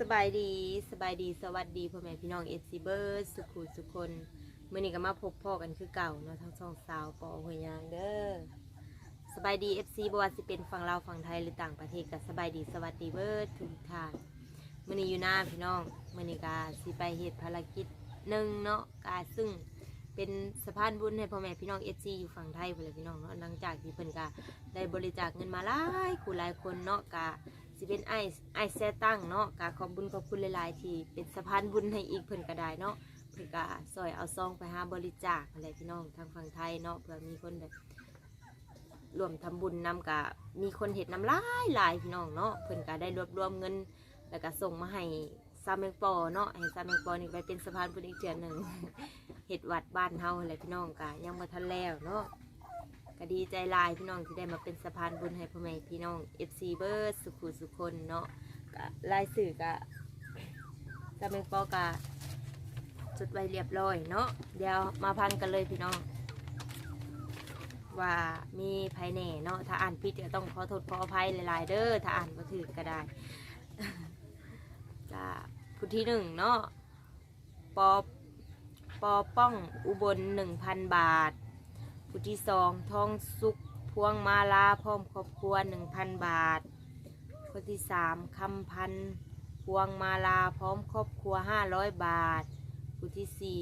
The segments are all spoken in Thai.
สบายดีสบายดีสวัสดีพ่อแม่พี่น้องเอซีเบอร์สุขุสุคนเมื่อนี้ก็มาพบพ่อกันคือเก่าเนาะทั้งสองสาวปอหัวยางเด้อสบายดีเอฟซีบวสิเป็นฝั่งลาวฝั่งไทยหรือต่างประเทศก็สบายดีสวัสดีเบอร์ทุกท่านมื่อนี้อยู่หน้าพี่น้องมื่อนี้ก็สิไปเหตุภารกิจหนึ่งเนาะกาซึ่งเป็นสะพานบุญให้พ่อแม่พี่น้องเอฟซีอยู่ฝั่งไทยเพื่อนพี่น้องเนาะหลังจากที่เพิ่นก็ได้บริจาคเงินมาหลายคู่หลายคนเนาะกา สิเป็นไอไอแซตั้งเนาะกาขอบบุญขอบคุณหลายๆที่เป็นสะพานบุญให้อีกเพิ่นก็ได้เนาะเพิ่นก็ซอยเอาซองไปหาบริจาคอะไรพี่น้องทางฝั่งไทยเนาะเพื่อมีคนแบบรวมทำบุญนำกะมีคนเห็ดน้ำลายหลายพี่น้องเนาะเพิ่นก็ได้รวบรวมเงิน แล้วก็ส่งมาให้ซาเมงปอเนาะให้ซาเมงปอนี่ไปเป็นสะพานบุญอีกเทื่อหนึ่งเห็ดวัดบ้านเฮาอะไรพี่น้องกะยังมาทันแล้วเนาะ ก็ดีใจหลายพี่น้องที่ได้มาเป็นสะพานบุญให้พ่อแม่พี่น้อง FC เบิร์ดสุขุสุคนเนาะก็รายสื่อก็จะเป็นปอกะจุดไว้เรียบร้อยเนาะเดี๋ยวมาพันกันเลยพี่น้อง ว่ามีภายในเนาะถ้าอ่านผิดก็ต้องขอโทษขออภัยหลาย ๆ เด้อถ้าอ่านบ่ถูกก็ได้จ้าผู้ที่หนึ่งเนาะปอปอป้องอุบลหนึ่งพันบาท ผู้ที่สองทองสุกพวงมาลาพร้อมครอบครัวหนึ่งพันบาทคนที่สามคำพันพวงมาลาพร้อมครอบครัวห้าร้อยบาท ผู้ที่สี่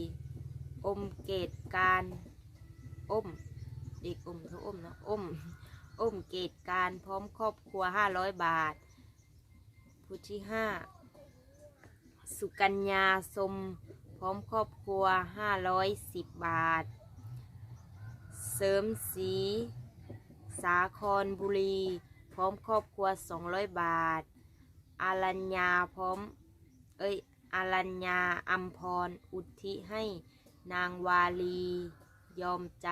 อมเกตการอมเด็กอมเขาอมนะอมอมเกตการพร้อมครอบครัวห้าร้อยบาท ผู้ที่ห้าสุกัญญาสมพร้อมครอบครัวห้าร้อยสิบบาท เสริมสีสาครบุรี พร้อมครอบครัว 200 บาท อารัญญาพร้อม เอ้ยอารัญญาอัมพร อุทิให้นางวาลี ยอมใจ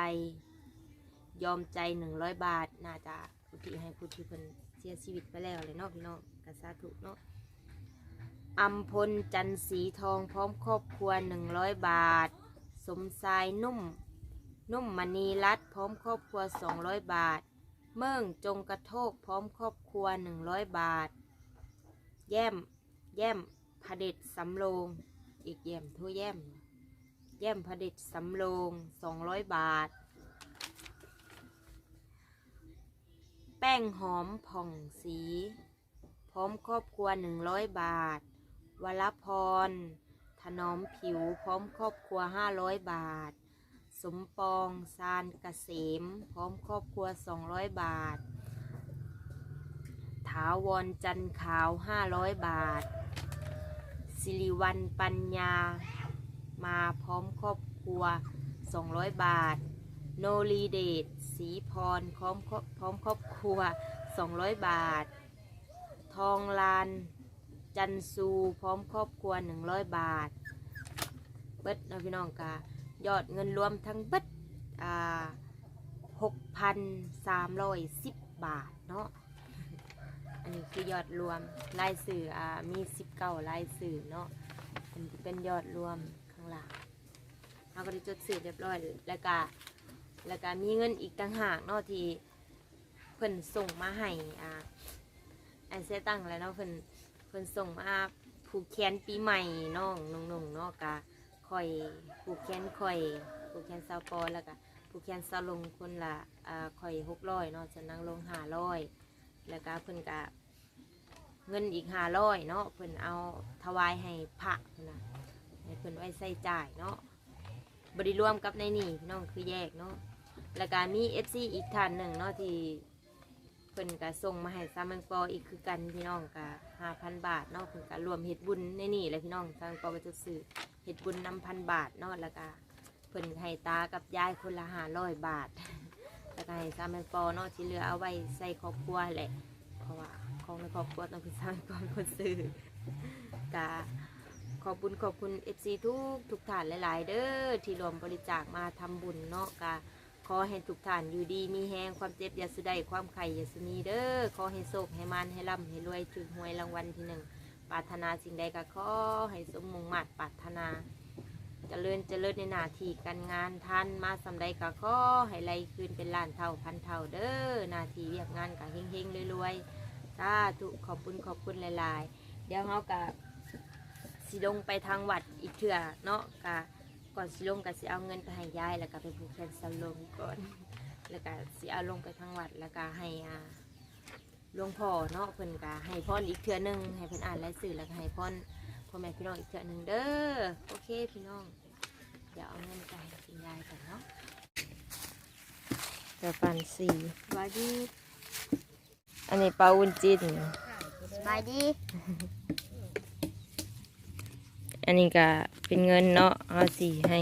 ยอมใจ 100 บาท น่าจะอุทิให้ผู้ที่เพิ่นเสียชีวิตไปแล้วเลยเนาะพี่น้องกสาธุเนาะอัมพลจันสีทองพร้อมครอบครัว 100 บาท สมชายนุ่ม นุ่มมณีรัตพร้อมครอบครัว 200 บาท เมืองจงกระโทกพร้อมครอบครัว 100 บาท แย้ม แย้มพเด็จสำโรง อีกแย้มทั่วแย้ม แย้มพเด็จสำโรง 200 บาท แป้งหอมผ่องสี พร้อมครอบครัว 100 บาท วรพร ถนอมผิวพร้อมครอบครัว 500 บาท สมปองซานเกษม พร้อมครอบครัว 200 บาท ถาวรจันขาว 500 บาท สิริวันปัญญา มาพร้อมครอบครัว 200 บาท โนรีเดชศรีพรพร้อมครอบพร้อมครอบครัว 200 บาท ทองลานจันซูพร้อมครอบครัว 100 บาท เบิดนะพี่น้องกา ยอดเงินรวมทั้งเบิดอ่าหกพันสามร้อยสิบบาทเนาะ อันนี้คือยอดรวมรายสื่ออ่ามีสิบเก้ารายสื่อเนาะ อันนี้เป็นยอดรวมข้างหลังเราก็ได้จดสื่อเรียบร้อยแล้วก็แล้วก็มีเงินอีกต่างหากเนาะที่เพิ่นส่งมาให้อ่าไอเซตั้งแล้วเนาะเพิ่นเพิ่นส่งมาผูกแขนปีใหม่น้องนุ่งๆเนาะกะ ข่อยผูกแขนข่อยผูกแขนสาวปอแล้วก็ผูกแขนสาวลงคนละอ่าข่อยหกร้อยเนาะจะนั่งลงห้าร้อยแล้วก็เพิ่นก็เงินอีกห้าร้อยเนาะเพิ่นเอาถวายให้พระนนะให้เพิ่นไว้ใส่จ่ายเนาะบริรวมกับในนี่พี่น้องคือแยกเนาะแล้วก็มีเอฟซีอีกท่านหนึ่งเนาะที่ เพิ่นก็ส่งมาให้ซามังปออีกคือกันพี่น้องก็ห้าพันบาทเนาะเพิ่นก็รวมเฮ็ดบุญในนี่เลยพี่น้องซามังปอก็จะซื้อเห็ดบุญนำพันบาทเนาะแล้วก็เพิ่นให้ตากับยายคนละห้าร้อยบาทแล้วก็ให้สามแมงปอเนาะที่เหลือเอาไว้ใส่ครอบครัวแหละ เพราะว่าของในครอบครัวต้องเป็นสามแมงปอเป็นคนซื้อกะขอบคุณขอบคุณเอฟซีทุกทุกท่านหลาย ๆ เด้อที่รวมบริจาคมาทำบุญเนาะกะ ขอให้ทุกท่านอยู่ดีมีแหงความเจ็บอย่าสุดใดความไข่อย่าสุนีเด้อขอให้โชคให้มันให้ร่ำให้รวยถึงหวยรางวัลที่หนึ่งปรารถนาสิ่งใดก็ขอให้สมมงมั่นปรารถนาเจริญเจริญในหน้าที่การงานท่านมาสำใดก็ขอให้ไหลคืนเป็นล้านเท่าพันเท่าเด้อหน้าที่เรียกงานก็เฮงๆรวยๆสาธุขอบคุณขอบคุณหลาย ๆ เดี๋ยวเราก็สิลงไปทางวัดอีกเถื่อเนาะกะ ก่อนสิลงก็สิเอาเงินไปให้ยายแล้วก็ไปผูกแขนสลงก่อน แล้วก็สิเอาลงไปทางวัดแล้วก็ให้อ่าหลวงพ่อเนาะเพิ่นก็ให้พรอีกเถื่อหนึงให้เพิ่นอ่านรายชื่อแล้วก็ให้พรพ่อแม่พี่น้องอีกเถื่อหนึงเด้อโอเคพี่น้องเดี๋ยวเอาเงินไปให้คุณยายกันเนาะจะปันสี่สบายดีอันนี้ปลาวุ้นจิ้น สบายดี อันนี้ก็เป็นเงินเนาะเอาสี่ให้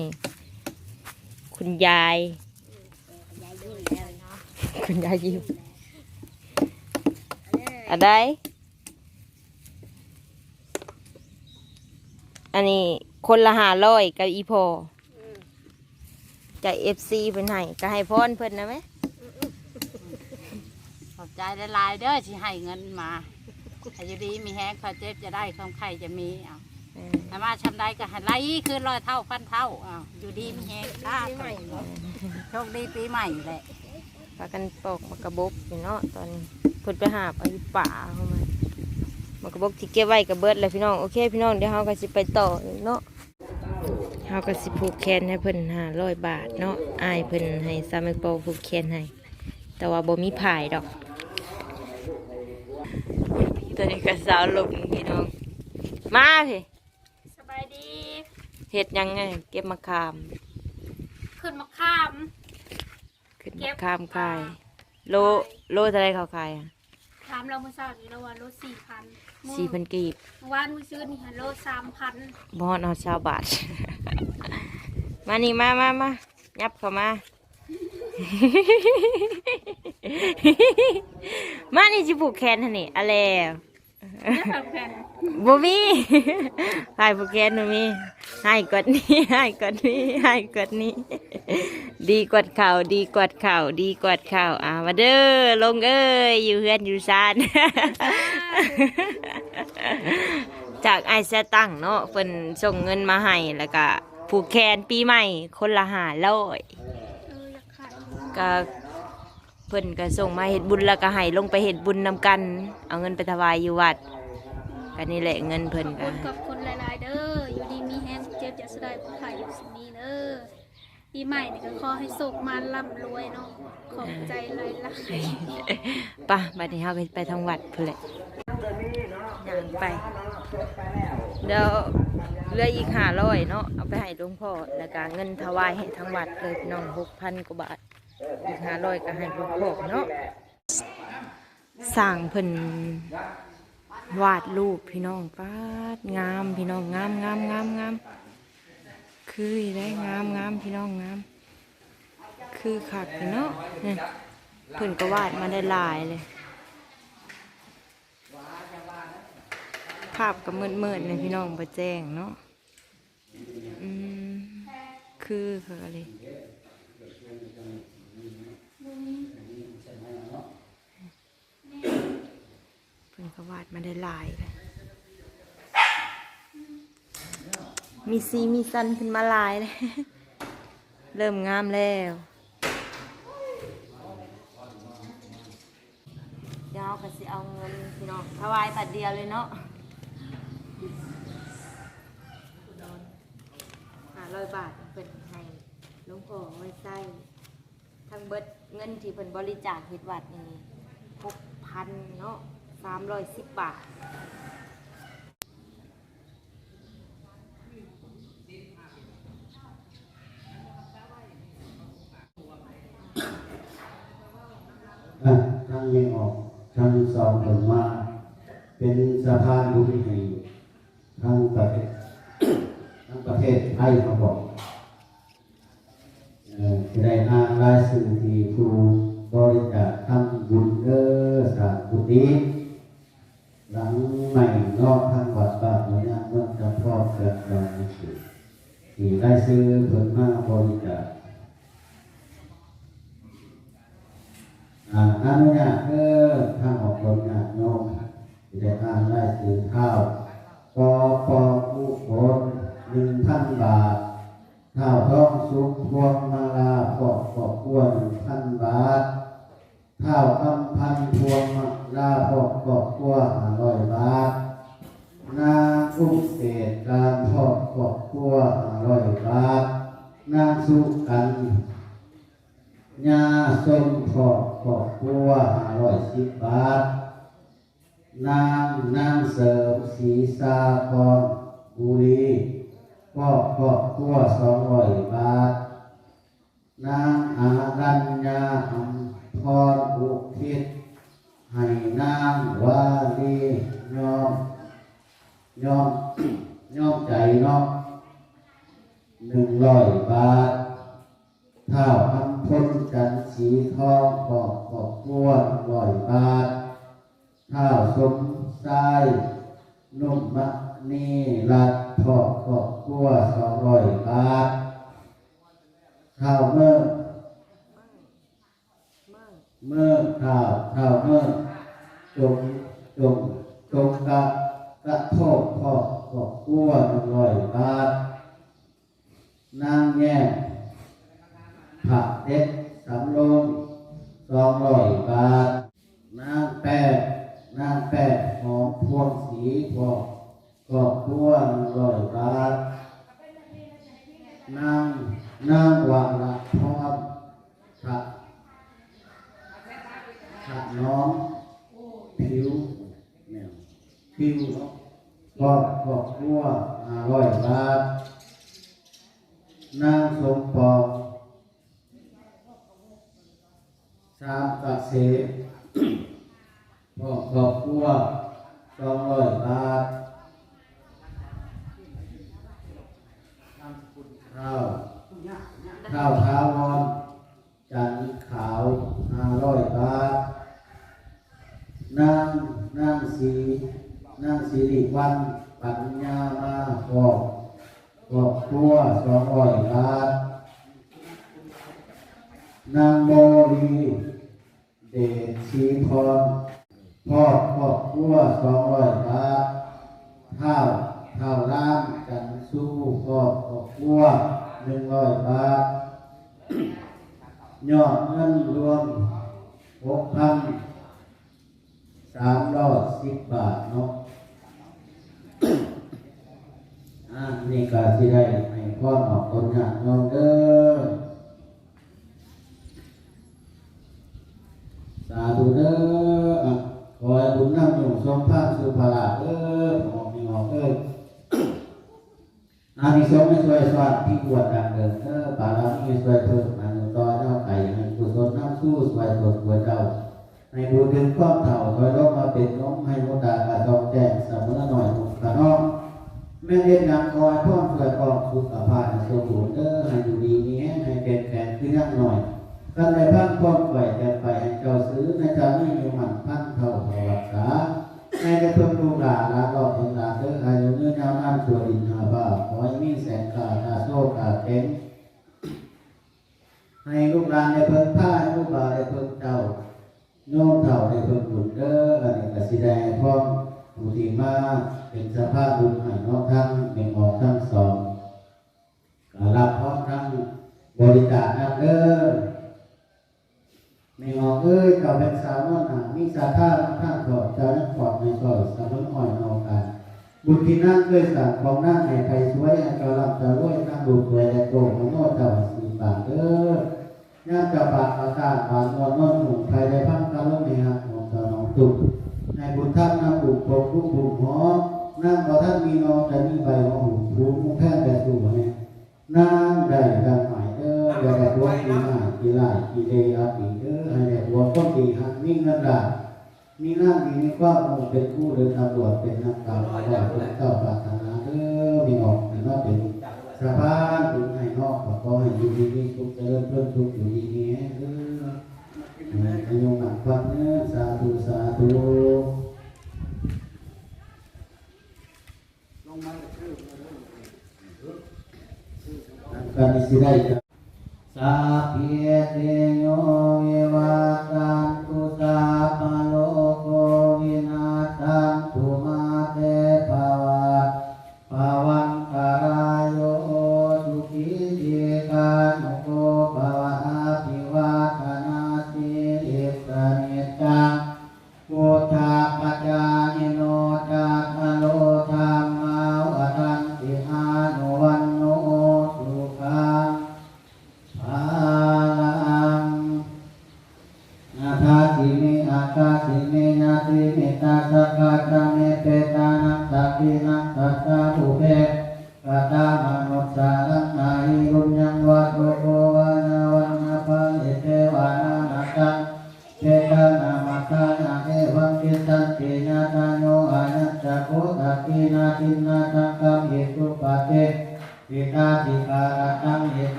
คุณยายยายยิ้มแล้วเนาะคุณยายยิ้มอะไร อันนี้คนละหาร้อยกับอีพอจากเอฟซีเป็นให้ก็ให้พรเพิ่นนะไหมขอบใจหลายๆเด้อที่ให้เงินมาอายุดีมีแฮงเขาเจ็บจะได้ความไข่จะมีเอาเออ ถ้ามาชำได้ก็ให้ไล่คือร้อยเท่าพันเท่าอ้าวอยู่ดีมีแฮงค่าโชคดีปีใหม่แหละพากันปอกมากระบกอยู่เนาะตอนนี้เพิ่นไปหาบเอาอยู่ป่าเข้ามามากระบกที่เก็บไว้กับเบิดเลยพี่น้องโอเคพี่น้องเดี๋ยวเฮาก็สิไปต่อเนาะเฮาก็สิผูกแขนให้เพิ่นห้าร้อยบาทเนาะอายเพิ่นให้ซาเมโปผูกแขนให้ แต่ว่าบ่มีผายดอกตอนนี้ก็สาวลงพี่น้องมาพี่สบาย ดีเฮ็ดหยังไง เก็บมะขาม ขึ้นมาข้าม ขึ้นเก็มะบขามขายโลโลเท่าไรเขาขายอะถามเราเมื่อเช้านี้เราว่าโลสี่พันสี่พันกีบวานมือซื้อนี่ฮะโลสามพันบอนเอาชาวบาท มานี่มามามายับเข้ามา มานี่จิผูกแขนท่านนี่อะไรนี่แบบแผ่น บ่มีขายผูกแขนบ่มีให้กดนี้ให้กดนี้ให้กดนี้ ดีกว่าข่าดีกว่าข่าดีกว่าข่าอ่ามาเด้อลงเอ้ยอยู่เฮือนอยู่ซานจากไอเซตั้งเนาะเพิ่นส่งเงินมาให้แล้วก็ผูกแขนปีใหม่คนละหาร้อยก็เพิ่นก็ส่งมาเฮ็ดบุญแล้วก็ให้ลงไปเฮ็ดบุญนำกัน เอาเงินไปถวายอยู่วัด ก็นี่แหละเงินเพิ่นคก็นกับคนหลายๆ เด้อ อยู่ดีมีแฮงเจ็บจะสดายผู้ขายอยู่สินี้เด้อปีใหม่นี่ก็ขอให้สุขมาร่ำรวยเนาะ ขอบใจหลายป่ะบัดนี้เฮาก็ไปทางวัดพุ่นแหละย่างไป เดี๋ยวเหลืออีก500เนาะเอาไปให้หลวงพ่อแล้วก็เงินถวายให้ทางวัดเลยพี่น้อง6,000กว่าบาท อีก500ก็ให้หลวงพ่อเนาะ สร้างเพิ่น วาดรูปพี่น้องปาดงามพี่น้องงามงามงามงามคือได้งามงามพี่น้องงาม คือขัดเนาะเนี่ยเพิ่นก็วาดมาได้ลายเลย ภาพก็มืดมืดเลยพี่น้องประแจ้งเนาะอืมคืออะไรเพิ่น ก็วาดมาได้หลายเลยมีซีมีซันขึ้นมาลายเลยเริ่มงามแล้วเดี๋ยวก็สิเอาเงินพี่น้องถวายบัตรเดียวเลยเนาะห้าร้อยบาทเป็นให้หลวงพ่อไว้ใส่ทั้งเบิดเงินที่เพิ่นบริจาคเฮ็ดวัดนี่หกพันเนาะ สามร้อยสิบบาทอะทางยังออกทางสองผลมา เป็นสะพานบุญให้ทางประเทศทางประเทศไทยเขาบอกจะได้อ่านรายสื่อที่ครูบริจาคทำบุญเด้อสางกุฏิหลัง ใหม่นอกทางวัดบ้านเมืองเมืองจำพอเกิดบางสิ่งที่รายชื่อเพิ่นมาบริจาคอ่าอนุญาตเด้อทางออกคนญาติโยมที่ได้อ่านไล่สื่อข้าวกอปอผู้คนหนึ่งพันบาทข้าวท้องสุกพวงมาลาปอกปอกกวนหนึ่งพันบาทข้าวคำพันพวงมาลาปอกปอกกวนห้าร้อยบาท งานอุกเศษการทอดกอบกัวอร่อยบาทงานสุกันยาสมทอดกอบกัวอร่อยสิบบาทนางนางเสริมศีสาพรบุรีก็กอบกั้วสองร้อยบาท นางอารัญญาอัมพรบุคิดให้นางวาลียอม ยอมยอมใจเนาะหนึ่งร้อยบาทเท่าอันพ้นจันสีทองขอบอบครัวร้อยบาทเท่าสมทรายนุ่มมะนีรัดทอดขอบครัวสองร้อยบาทเท่าเมื่อเมื่อข่าวข่าวเมื่อจงจงจงกะ กระทบขอบขอบกลัวหนึ่งร้อยบาทนางแง่ผักเด็ดสำลงสองร้อยบาท นางแปะนางแปะหอมพวงสีขอบขอบกลัวหนึ่งร้อยบาทนางนางวางละพร้อมผัก ขาดน้องผิวเนี่ยผิว ก็ก็กลัวห้าร้อยบาทนางสมปองสามกะเสก็ก็กลัวสองร้อยบาทข้าวข้าวท้าวอนจันขาวห้าร้อยบาทนางนางสี นางสิริวันปัญญามาบอกบอกครัวสองร้อยบานางโมลีเดชชีพรพ่อครอบครัวสองร้อยบาทเท่าเท่าร่างกันสู้พ่อครอบครัวหนึ่งร้อยบาทยอดเงินรวมหกพันสามร้อยสิบบาทเนาะ อ่านี่ก็ที่ได้ให้พ่อหนอกคนงานโยมเด้อสาธุเด้อขอให้บุญนำอยู่ทรงภาพสุภาระเด้อหอกมีหอกเด้ออานิสงส์ไม่ช่วยสวัสดที่บวชดังเดิมเด้อบารมีช่วยเพิ่มอนุต่อเจ้าไก่ให้กุศลน้ำสู้ช่วยตนบวเจ้าให้ดูดึงความเถ่าถอยลงมาเป็นน้องให้มุตากา กัน ที่นั่งเคยสั่งของนั่งในไทยสวยให้เจ้ารับจ้ารวยนั่งดูสวยและโกงของโน้เจ้าสีบาทเด้อย่ามจะปากอากาศบานนวลนวลหนุ่มไทยได้พังกะลงในหักของเจ้าน้องตุกในบุญท่านนำปลูกปกปลูกปลูกหอมนั่งบ่ท่านมีนองแต่มีใบหอมผูกมุงแค่แต่สู่เนี่ยนั่งได้ดังใหม่เด้ออย่าได้ตัวกีหน้ากีไล่กีเดอาปีเด้อให้ได้ตัวก็กีหักนิ่งนั่นแหละ มีหน้ามีมีความมุ่งเป็นผู้เดินตำรวจเป็นนักการว่าพระเจ้าปรารถนาเด้อมีออกแต่ว่าเป็นสะพานบุญให้นอกขอขอให้อยู่ดีมีสุขเจริญเพิ่มสุขอยู่ดีนี้เด้อให้ยงหนักฟังเนื้อสาธุสาธุการสิได้จ้ะสา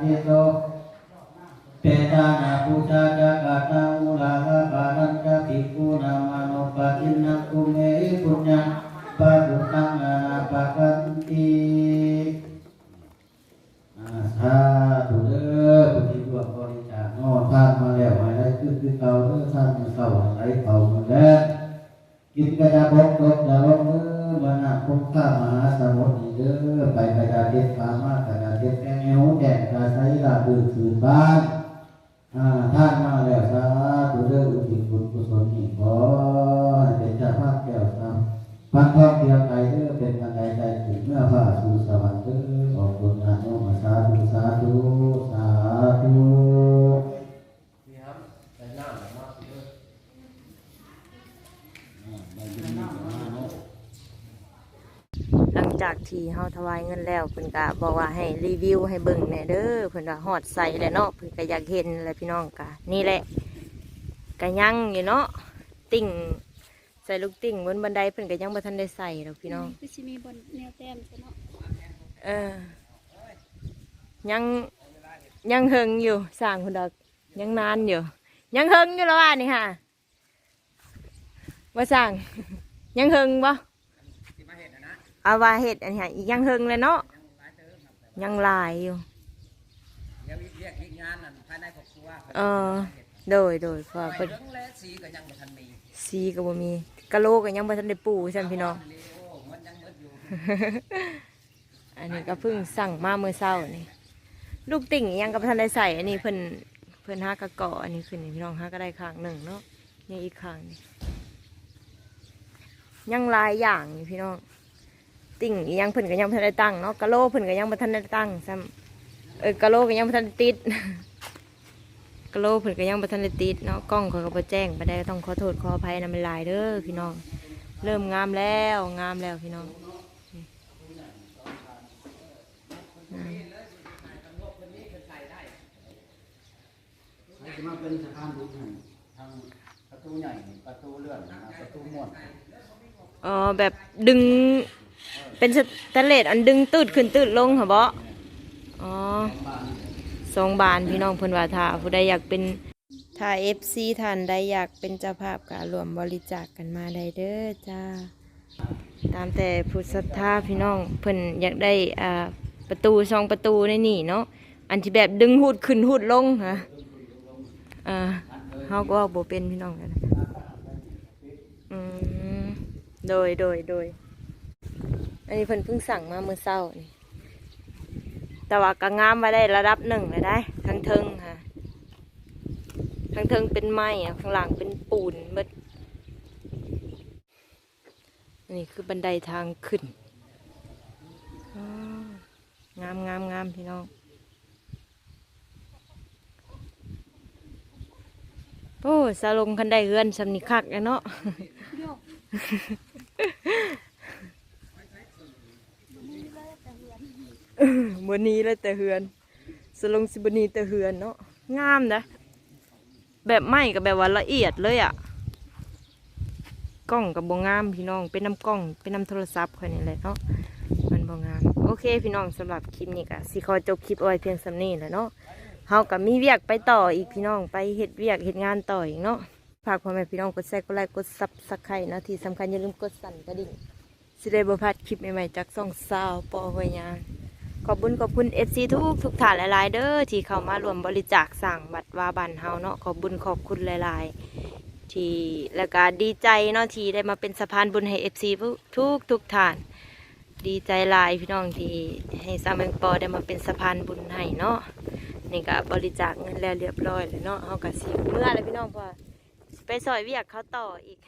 งเมตติโสเปตานาปุจาจักตังอุลาภปารัญจะภิกขุนามานุปะทินังกุเมปุญญาปะดุตังนานาปะกันติอาสาธุเด้อผู้ที่ร่วมบริจาคนอท่านมาแล้วให้ได้คือคือเก่าเด้อท่านมาเก่าให้ได้เก่าหมดแล้วกินกระยาบกตกจะลงมือมานา คงข้ามหาสมุทรีเด้อไปกระยาเด็ดพามากระยาเด็ดแองเอวแดงกระใสลาดื้อคืนบ้านท่านมาแล้วสาธุเด้ออุทิศบุญกุศลนี้ขอให้เป็นเจ้าภาพแก้วสามพันทองเทียมไถวายเงินแล้วเพิ่นก็บอกว่าให้รีวิวให้เบิ่งแหน่เด้อเพิ่นว่าฮอดใส่แล้วเนาะเพิ่นก็อยากเห็นแหละพี่น้องกะนี่แหละก็ยังอยู่เนาะติ่งใส่ลูกติ่งบนบันไดเพิ่นก็ยังบ่ทันได้ใส่ดอกพี่น้องคือสิมีบนแนวแต้มซะเนาะเออยังยังเฮิงอยู่สร้างคนดอกยังนานอยู่ ยังเฮิงอยู่แล้วว่านี่ค่ะว่าสร้างยังเฮิงบ่ เอาว่าเห็ดอันนี้ค่ะอีกยังเฮิงเลยเนาะยังหลายอยู่เดี๋ยวเรียกเรียกงานนั่นภายในครอบครัวเออโดยโดยเพอไปเพิ่นเรื่องและสีก็ยังบ่ทันมีซีก็บ่มีกะโหลก็ยังบ่ทันได้ปูซั่นพี่น้องลีโอมันยังหมดอยู่อันนี้ก็เพิ่งสั่งมาเมื่อเช้านี่ลูกติ่งยังกับทันได้ใส่ อันนี้เพิ่นเพิ่นหากระเกาะอันนี้ขึ้นนี่พี่น้องหาก็ได้ข้างหนึ่งเนาะนี่อีกข้างนี่ยังหลายอย่างนี่พี่น้อง ติ่งอีหยังเพิ่นก็ยังบ่ทันได้ตั้งเนาะกะโหลเพิ่นก็ยังบ่ทันได้ตั้งซ้ำเออกะโหลก็ยังบ่ทันได้ติด กะโหลเพิ่นก็ยังบ่ทันได้ติดเนาะกล้องเขาก็บ่แจ้งบ่ได้ต้องขอโทษขออภัยนำมันหลายเด้อพี่น้อง เริ่มงามแล้วงามแล้วพี่น้องจะมาเป็นสะพานบุญให้ทางประตูใหญ่ประตูเลื่อนประตูม่วนอ๋อแบบดึง เป็นสแตนเลสอันดึงตืดขึ้นตืดลงเหรอบ่อ๋อสองบานพี่น้องเพิ่นว่าถ้าผู้ใดอยากเป็นถ้า FC ท่านใดอยากเป็นเจ้าภาพก็รวมบริจาคกันมาได้เด้อจ้า ตามแต่ผู้ศรัทธาพี่น้องเพิ่นอยากได้อ่าประตูช่องประตูในนี่เนาะอันที่แบบดึงหูดขึ้นหูดลงฮะอ่าเฮาก็ว่าบ่เป็นพี่น้องกันอืมโดยโดยโดย อันนี้เพิ่นเพิ่งสั่งมาเมื่อเช้านี่แต่ว่าก็งามมาได้ระดับหนึ่งเลยได้ ทั้งเทิงค่ะ ทั้งเทิงเป็นไม้อะข้างหลังเป็นปูนมดอันนี้คือบันไดทางขึ้นงามงามงามพี่น้องโอ้สาลงคันได้เฮือนสำนิคักเนาะ โยกบนนี้เลยแต่เฮือนสลงสิบนีแต่เฮือนเนาะงามนะ แบบไหมกับแบบว่าละเอียดเลยอะ่ะกล้องกับบงงามพี่น้องเป็นน้ำกล้องเป็นน้ำโทรศัพท์คนนี้แหละเนาะมันบงงาม โอเคพี่น้องสำหรับคลิปนี้ก็สิขอจบคลิปเอาไว้เพียงสำนี้แหละเนาะเฮากับมีเวียกไปต่ออีกพี่น้องไปเฮ็ดเวียกเฮ็ดงานต่ออีกเนาะฝากพ่อแม่พี่น้องกดแชร์กดไลค์กดซับสไครต์นะที่สำคัญอย่าลืมกดสั่นกระดิ่งสิได้บพลาดคลิปใหม่ๆจากซ่องซาวปอหวยยาง อบคุณขอบคุณเอซีทุกทุกท่านหลาย ๆ เด้อที่เข้ามารวมบริจาคสั่งบัตรวาบันเฮาเนาะขอบคุญขอบคุณหลาย ๆ ที่และก็ดีใจเนาะที่ได้มาเป็นสะพานบุญให้เอฟซีทุกทุกท่าน ดีใจหลายพี่น้องที่ให้สามเมงปอได้มาเป็นสะพานบุญให้เนาะนี่ก็บริจาคเงินแล้วเรียบร้อยเลยเนาะเฮาก็สิเมื่อแล้วพี่น้องพอไปซอยเวียกเขาต่ออีก